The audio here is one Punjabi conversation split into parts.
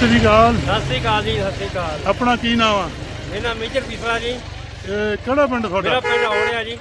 ਸ੍ਰੀ ਅਕਾਲ। ਸਤਿ ਸ੍ਰੀ ਅਕਾਲ ਜੀ ਸਤਿ ਸ੍ਰੀ ਅਕਾਲ। ਆਪਣਾ ਕੀ ਨਾਮ ਆ? ਮੇਰਾ ਮੇਜਰ ਪਿਸਰਾ ਜੀ। ਇਹ ਕਿਹੜਾ ਪਿੰਡ ਮੇਰਾ ਤੁਹਾਡਾ ਪਿੰਡ ਔੜਿਆ ਜੀ।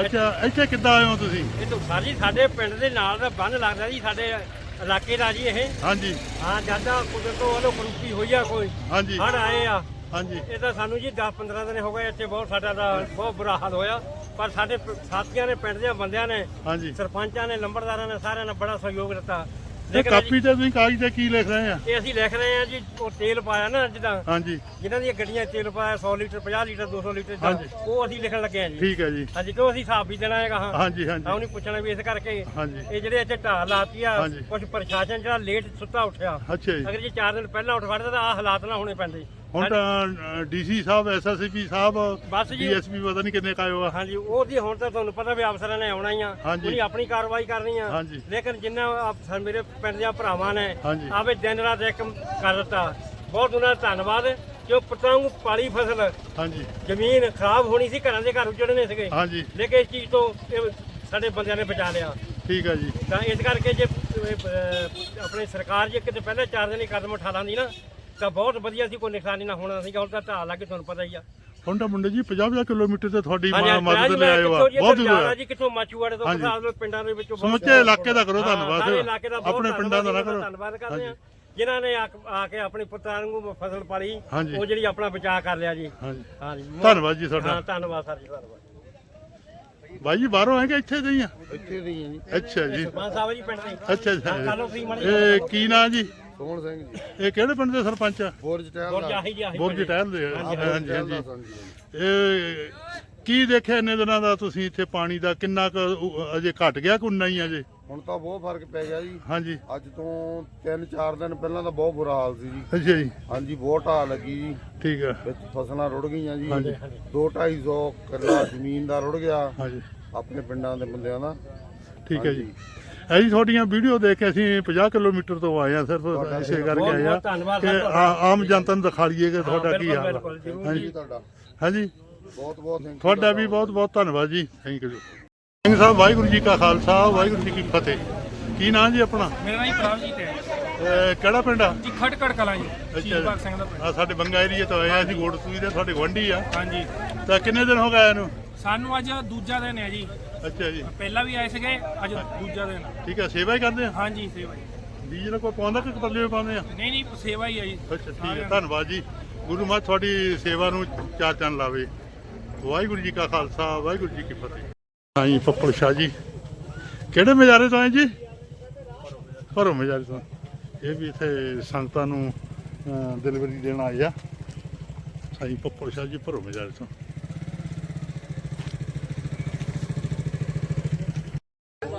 ਅੱਛਾ ਇੱਥੇ ਕਿੱਦਾਂ ਆਏ ਹੋ ਤੁਸੀਂ? ਇਹ ਤੋਂ ਸਾਜੀ ਸਾਡੇ ਪਿੰਡ ਦੇ ਨਾਲ ਦਾ ਬੰਨ ਲੱਗਦਾ ਜੀ ਸਾਡੇ ਇਲਾਕੇ ਦਾ ਜੀ ਇਹ। ਹਾਂਜੀ। ਹਾਂ ਜ਼ਿਆਦਾ ਕੁਦਰਤ ਵੱਲੋਂ ਕਰੂਪੀ ਹੋਈ ਆ ਕੋਈ। ਹਾਂਜੀ। ਹੜ ਆਏ ਆ। ਹਾਂਜੀ। ਇਹ ਤਾਂ ਸਾਨੂੰ ਜੀ 10 15 ਦਿਨ ਹੋ ਗਏ ਇੱਥੇ ਬਹੁਤ ਸਾਡਾ ਦਾ ਬਹੁਤ ਬੁਰਾ ਹਾਲ ਹੋਇਆ। ਪਰ ਸਾਡੇ ਪ- ਸਾਥੀਆਂ ਨੇ ਪਿੰਡ ਦੇ ਬੰਦਿਆਂ ਨੇ ਹਾਂਜੀ। ਸਰਪੰਚਾਂ ਨੇ ਲੰਬੜਦਾਰਾਂ ਨੇ ਸਾਰਿਆਂ ਨੇ ਬੜਾ ਸਹਿਯੋਗ ਦਿੱਤਾ। ਇਹ ਲੇਕਿਨ ਕਾਪੀ ਤੇ ਤੁਸੀਂ ਕਾਗਜ਼ ਤੇ ਕੀ ਲਿਖ ਰਹੇ ਆ? ਇਹ ਅਸੀਂ ਲਿਖ ਰਹੇ ਹਾਂ ਜੀ ਉਹ ਤੇਲ ਪਾਇਆ ਨਾ ਜਿੱਦਾਂ। ਹਾਂਜੀ। ਜਿਨ੍ਹਾਂ ਦੀਆਂ ਗੱਡੀਆਂ 'ਚ ਤੇਲ ਪਾਇਆ 100 ਲੀਟਰ 50 ਲੀਟਰ 200 ਲੀਟਰ ਹਾਂਜੀ। ਉਹ ਅਸੀਂ ਲਿਖਣ ਲੱਗੇ ਹਾਂ ਜੀ। ਠੀਕ ਹੈ ਜੀ। ਹਾਂਜੀ ਕਿਉਂ ਅਸੀਂ ਹਿਸਾਬ ਵੀ ਦੇਣਾ ਹੈਗਾ ਹਾਂ। ਹਾਂਜੀ ਤਾਂ ਹਾਂਜੀ ਉਹਨੇ ਪੁੱਛਣਾ ਵੀ ਇਸ ਕਰਕੇ। ਹਾਂਜੀ। ਇਹ ਜਿਹੜੇ ਇੱਥੇ ਢਾਲ ਲਾਤੀ ਆ ਹਾਂਜੀ। ਕੁਝ ਪ੍ਰਸ਼ਾਸਨ ਜਿਹੜਾ ਲੇਟ ਸੁੱਤਾ ਉੱਠਿਆ। ਅੱਛਾ ਜੀ। ਅਗਰ ਜੇ 4 ਦਿਨ ਪਹਿਲਾਂ ਉੱਠ ਖੜਦਾ ਤਾਂ ਆ ਹਾਲਾਤ ਨਾ ਹੋਣੇ ਪੈਂਦੇ। ਹੁਣ ਤਾਂ ਡੀਸੀ ਸਾਹਿਬ ਐਸਐਸਪੀ ਸਾਹਿਬ ਬਸ ਜੀ। ਡੀਐਸਪੀ ਪਤਾ ਨਹੀਂ ਕਿੰਨੇ ਕਾਇਓ ਆ। ਹਾਂਜੀ ਉਹਦੀ ਹੁਣ ਤਾਂ ਤੁਹਾਨੂੰ ਪਤਾ ਵੀ ਅਫਸਰਾਂ ਨੇ ਆਉਣਾ ਹੀ ਆ। ਹਾਂਜੀ। ਉਹਨੇ ਆਪਣੀ ਕਾਰਵਾਈ ਕਰਨੀ ਆ। ਹਾਂਜੀ। ਲੇਕਿਨ ਜਿੰਨਾ ਸਾ- ਮੇਰੇ ਪਿੰਡ ਦੇ ਭਰਾਵਾਂ ਨੇ ਹਾਂਜੀ। ਆਵੇ ਦਿਨ ਰਾਤ ਇੱਕ ਕਰ ਦਿੱਤਾ। ਬਹੁਤ ਉਹਨਾਂ ਦਾ ਧੰਨਵਾਦ। ਕਿ ਉਹ ਪਤੰਗ ਪਾਲੀ ਫਸਲ ਹਾਂਜੀ। ਜ਼ਮੀਨ ਖਰਾਬ ਹੋਣੀ ਸੀ ਘਰਾਂ ਦੇ ਘਰ ਉਜੜਨੇ ਸੀਗੇ। ਹਾਂਜੀ। ਲੇਕਿਨ ਇਸ ਚੀਜ਼ ਤੋਂ ਇਹ ਸਾਡੇ ਬੰਦਿਆਂ ਨੇ ਬਚਾ ਲਿਆ। ਠੀਕ ਹੈ ਜੀ। ਤਾਂ ਇਸ ਕਰਕੇ ਜੇ ਅਹ, ਆਪਣੀ ਸਰਕਾਰ ਜੇ ਕਿਤੇ ਪਹਿਲੇ ਚਾਰ ਦਿਨ ਹੀ ਕਦਮ ਉਠਾ ਲਾਂਦੀ ਨਾ ਤਾਂ ਬਹੁਤ ਵਧੀਆ ਸੀ ਕੋਈ ਨੁਕਸਾਨ ਹੀ ਨਾ ਹੋਣਾ ਸੀਗਾ ਹੁਣ ਤਾਂ ਢਾਲ ਲੱਗੇ ਤੁਹਾਨੂੰ ਪਤਾ ਹੀ ਆ। ਹੁਣ ਤਾਂ ਮੁੰਡੇ ਜੀ 50 ਕਿਲੋਮੀਟਰ ਤੇ ਤੁਹਾਡੀ ਮਦਦ ਲੈ ਆਏ ਹੋ ਜੀ ਬਹੁਤ ਦੂਰ ਹੈ ਜੀ ਕਿੱਥੋਂ ਮਾਚੂਵਾੜੇ ਤੋਂ। ਪਸਾਦ ਪਿੰਡਾਂ ਦੇ ਵਿੱਚੋਂ ਸਮੁੱਚੇ ਇਲਾਕੇ ਦਾ ਕਰੋ ਹਾਂ, ਧੰਨਵਾਦ। ਆਪਣੇ ਪਿੰਡਾਂ ਦਾ ਨਾ ਕਰੋ। ਧੰਨਵਾਦ ਕਰਦੇ ਆ ਜਿਨ੍ਹਾਂ ਨੇ ਆ ਕੇ ਆਪਣੀ ਪੁੱਤਾਂ ਨੂੰ ਫਸਲ ਪਾਲੀ। ਉਹ ਜਿਹੜੀ ਆਪਣਾ ਬਚਾਅ ਕਰ ਲਿਆ ਜੀ। ਹਾਂਜੀ। ਹਾਂਜੀ। ਧੰਨਵਾਦ ਜੀ ਹਾਂ ਤੁਹਾਡਾ ਧੰਨਵਾਦ ਸਰ ਜੀ ਧੰਨਵਾਦ। ਬਾਈ ਜੀ ਬਾਹਰੋਂ ਆਏ ਕਿ ਇੱਥੇ ਦੇ ਹੀ ਆ? ਇੱਥੇ ਦੀ ਹੈ ਜੀ। ਅੱਛਾ ਜੀ। ਸਰਪੰਚ ਸਾਹਿਬ ਜੀ ਪਿੰਡ ਦੇ। ਅੱਛਾ ਹਾਂ, ਮਾੜੀ ਇਹ ਕੀ ਨਾਂ ਜੀ? ਸੋਹਣ ਸਿੰਘ ਜੀ। ਇਹ ਕਿਹੜੇ ਪਿੰਡ ਦੇ ਸਰਪੰਚ ਆ? ਬੋਰਜ ਟਹਿਲ ਦਾ। ਜਾਹੀ ਜੀ ਆਹੀ ਬੁਰਜ ਟਹਿਲ ਦੇ ਆ। ਹਾਂਜੀ, ਹਾਂਜੀ ਹਾਂਜੀ। ਇਹ ਕੀ ਦੇਖਿਆ ਇੰਨੇ ਦਿਨਾਂ ਦਾ ਤੁਸੀਂ ਇੱਥੇ ਪਾਣੀ ਦਾ? ਕਿੰਨਾ ਕੁ ਅਜੇ ਘਟ ਗਿਆ ਕਿ ਉਨਾ ਹੀ ਅਜੇ? ਹੁਣ ਤਾਂ ਬਹੁਤ ਫ਼ਰਕ ਪੈ ਗਿਆ ਜੀ। ਹਾਂਜੀ। ਅੱਜ ਤੋਂ 3-4 ਦਿਨ ਪਹਿਲਾਂ ਤਾਂ ਬਹੁਤ ਬੁਰਾ ਹਾਲ ਸੀ ਜੀ। ਅੱਛਾ ਜੀ। ਹਾਂਜੀ ਬਹੁਤ ਢਾਹ ਲੱਗੀ ਜੀ। ਠੀਕ ਆ। ਵਿੱਚ ਫਸਲਾਂ ਰੁੜ ਗਈਆਂ ਜੀ। ਹਾਂਜੀ। 2-250 ਕਿੱਲਾ ਜ਼ਮੀਨ ਦਾ ਰੁੜ ਗਿਆ। ਹਾਂਜੀ। ਆਪਣੇ ਪਿੰਡਾਂ ਦੇ ਬੰਦਿਆਂ ਦਾ। ਠੀਕ ਹੈ ਜੀ। ਅਸੀਂ ਤੁਹਾਡੀਆਂ ਵੀਡੀਓ ਦੇਖ ਕੇ ਅਸੀਂ 50 ਕਿਲੋਮੀਟਰ ਤੋਂ ਆਏ ਆ ਸਿਰਫ ਇਸੇ ਕਰਕੇ ਆਏ ਆ ਕਿ ਆ- ਆਮ ਜਨਤਾ ਨੂੰ ਦਿਖਾ ਲਈਏ ਕਿ ਤੁਹਾਡਾ ਕੀ ਹਾਲ ਆ। ਹਾਂਜੀ। ਤੁਹਾਡਾ। ਹਾਂਜੀ। ਬਹੁਤ ਬਹੁਤ ਥੈਂਕ ਤੁਹਾਡਾ ਵੀ ਬਹੁਤ ਬਹੁਤ ਧੰਨਵਾਦ ਜੀ। ਥੈਂਕ ਯੂ ਸਿੰਘ ਸਾਹਿਬ ਵਾਹਿਗੁਰੂ ਜੀ ਕਾ ਖਾਲਸਾ ਵਾਹਿਗੁਰੂ ਜੀ ਕੀ ਫਤਿਹ। ਕੀ ਨਾਂ ਜੀ ਆਪਣਾ? ਮੇਰਾ ਨਾਮ ਪ੍ਰਭਜੀਤ ਹੈ। ਇਹ ਕਿਹੜਾ ਪਿੰਡ ਆ? ਜੀ ਖਟਕੜ ਕਲਾਂ ਜੀ ਸ਼ਹੀਦ ਭਗਤ ਸਿੰਘ ਦਾ ਪਿੰਡ। ਆ ਸਾਡੇ ਬੰਗਾ ਏਰੀਆ ਤੋਂ ਆਏ ਆ ਅਸੀਂ ਗੋੜ ਸੂਈ ਦੇ ਤੁਹਾਡੇ ਗਵੰਡੀ ਆ। ਹਾਂਜੀ। ਤਾਂ ਕਿੰਨੇ ਦਿਨ ਹੋ ਗਏ ਆਏ ਨੂੰ? ਸਾਨੂੰ ਅੱਜ ਦੂਜਾ ਦਿਨ ਹੈ ਜੀ। ਅੱਛਾ ਜੀ। ਪਹਿਲਾਂ ਵੀ ਆਏ ਸੀਗੇ ਅੱਜ ਦੂਜਾ ਦਿਨ। ਠੀਕ ਹੈ ਸੇਵਾ ਹੀ ਕਰਦੇ ਆ? ਹਾਂਜੀ ਸੇਵਾ ਜੀ ਬੀਜ ਨਾਲ ਕੋਈ ਪਾਉਂਦਾ ਕਿ ਪੱਲੇ ਪਾਉਂਦੇ ਆ? ਨਹੀਂ ਨਹੀਂ ਸੇਵਾ ਹੀ ਹੈ ਜੀ। ਅੱਛਾ ਠੀਕ ਹੈ ਧੰਨਵਾਦ ਜੀ। ਗੁਰੂ ਮਹਾਰਾਜ ਤੁਹਾਡੀ ਸੇਵਾ ਨੂੰ ਚਾਰ ਚੰਨ ਲਾਵੇ। ਵਾਹਿਗੁਰੂ ਜੀ ਕਾ ਖਾਲਸਾ ਵਾਹਿਗੁਰੂ ਜੀ ਕੀ ਫਤਿਹ। ਜੀ ਪੱਪਲ ਸ਼ਾਹ ਜੀ। ਕਿਹੜੇ ਮਜਾਰੇ ਤੋਂ ਆਏ ਜੀ? ਭਰੋ ਮਜਾਰੇ ਤੋਂ। ਇਹ ਵੀ ਇੱਥੇ ਸੰਗਤਾਂ ਨੂੰ ਡਿਲੀਵਰੀ ਦੇਣ ਆਏ ਆ। ਸਾਈ ਪੱਪਲ ਸ਼ਾਹ ਜੀ ਭਰੋ ਮਜਾਰੇ ਤੋਂ।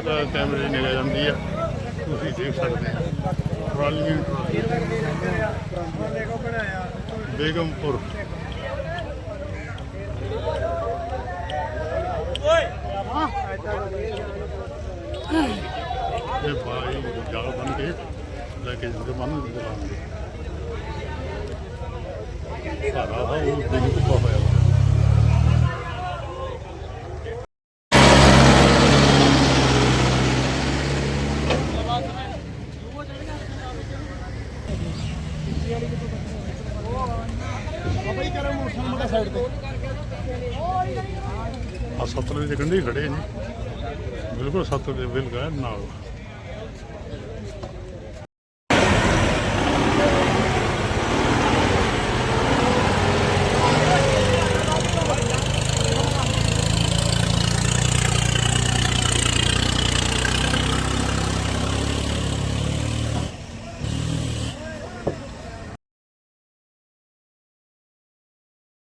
ਤੱਕ ਕੈਮਰੇ ਦੀ ਨਿਗਾਹ ਜਾਂਦੀ ਆ। ਤੁਸੀਂ ਦੇਖ ਸਕਦੇ ਆ। ਟਰਾਲੀ ਬੇਗਮਪੁਰ। ਇਹ ਭਾਈ ਜਾਲ ਬਣ ਕੇ ਲੈ ਕੇ ਜਾਂਦੇ, ਬੰਨ ਦਿੰਦੇ। ਲਾਉਂਦੇ ਸਾਰਾ ਉਹ ਦਿਨ ਕੁਪਾ ਹੋਇਆ ਵਾ। ਆ ਸਤਲੁਜ ਦੇ ਕੰਢੇ ਹੀ ਖੜੇ ਨੇ। ਬਿਲਕੁਲ ਸਤਲੁਜ ਦੇ ਬਿਲਕੁਲ ਨਾਲ।